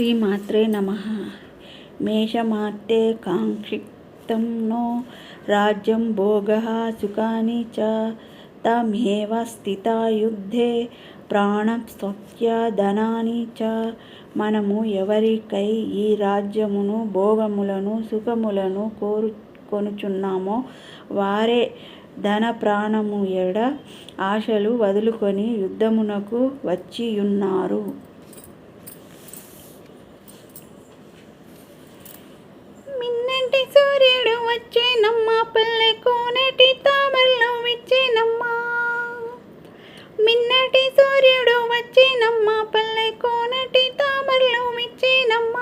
శ్రీమాత్రే నమ మేషమార్తే కాంక్షిప్తం నో రాజ్యం భోగ సుఖాని చ తమేవ స్థిత యుద్ధే ప్రాణస్త్య ధనాని చ మనము ఎవరికై ఈ రాజ్యమును భోగములను సుఖములను కోరుకొనుచున్నామో వారే ధన ప్రాణము ఎడ ఆశలు వదులుకొని యుద్ధమునకు వచ్చియున్నారు. మిన్నంటి సూర్యుడు వచ్చేనమ్మ పల్లె కోనటి తామరలో విచ్చేనమ్మ మిన్నటి సూర్యుడు వచ్చేనమ్మ పల్లె కోనటి తామరలో విచ్చేనమ్మ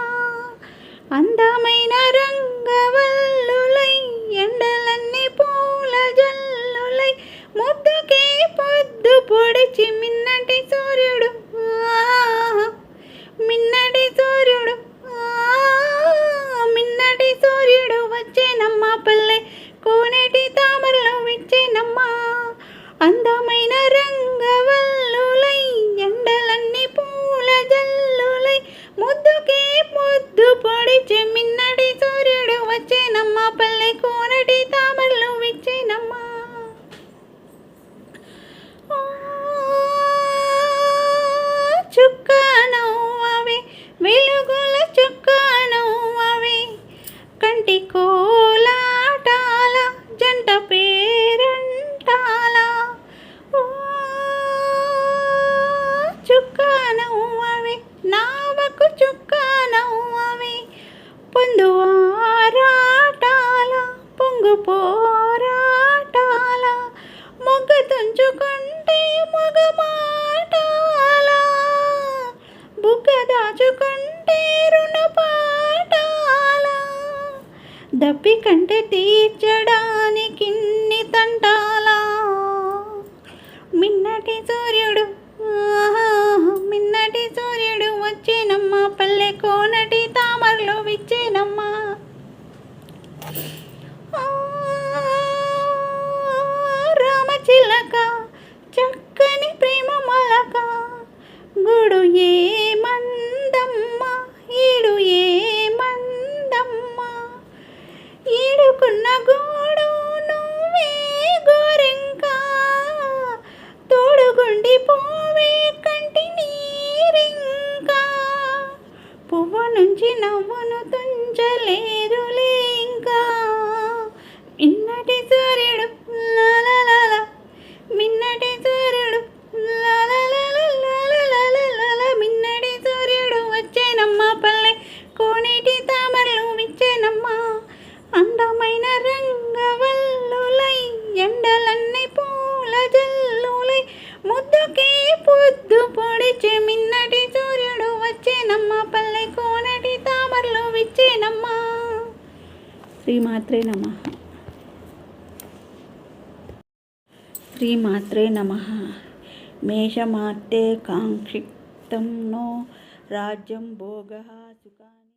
అందమైన రంగవల్లులై ఎండలన్నీ పూల జల్లులై ముద్దుకే పొద్దు పొడిచి మిన్నటి బుగ్గ దాచుకుంటే రుణపాటాల దప్పి కంటే తీర్చడం నుంచి నవ్వును తుంచలేరులే ఇంకా. మిన్నటి సూర్యుడు మిన్నటి సూర్యుడు మిన్నటి సూర్యుడు వచ్చేనమ్మా పల్లె కోనేటి తామరలు విచ్చేనమ్మా. అందమైన రంగవల్లులై ఎండలన్నీ పూల జల్లులై. ముద్దుకే పొద్దు పొడిచే మిన్నటి సూర్యుడు వచ్చేనమ్మా పల్లె. విచ్చేనమ్మ శ్రీమాత్రే నమ. శ్రీమాత్రే నమ. మేషమార్తే కాంక్షిప్తం నో. రాజ్యం భోగ సుఖాని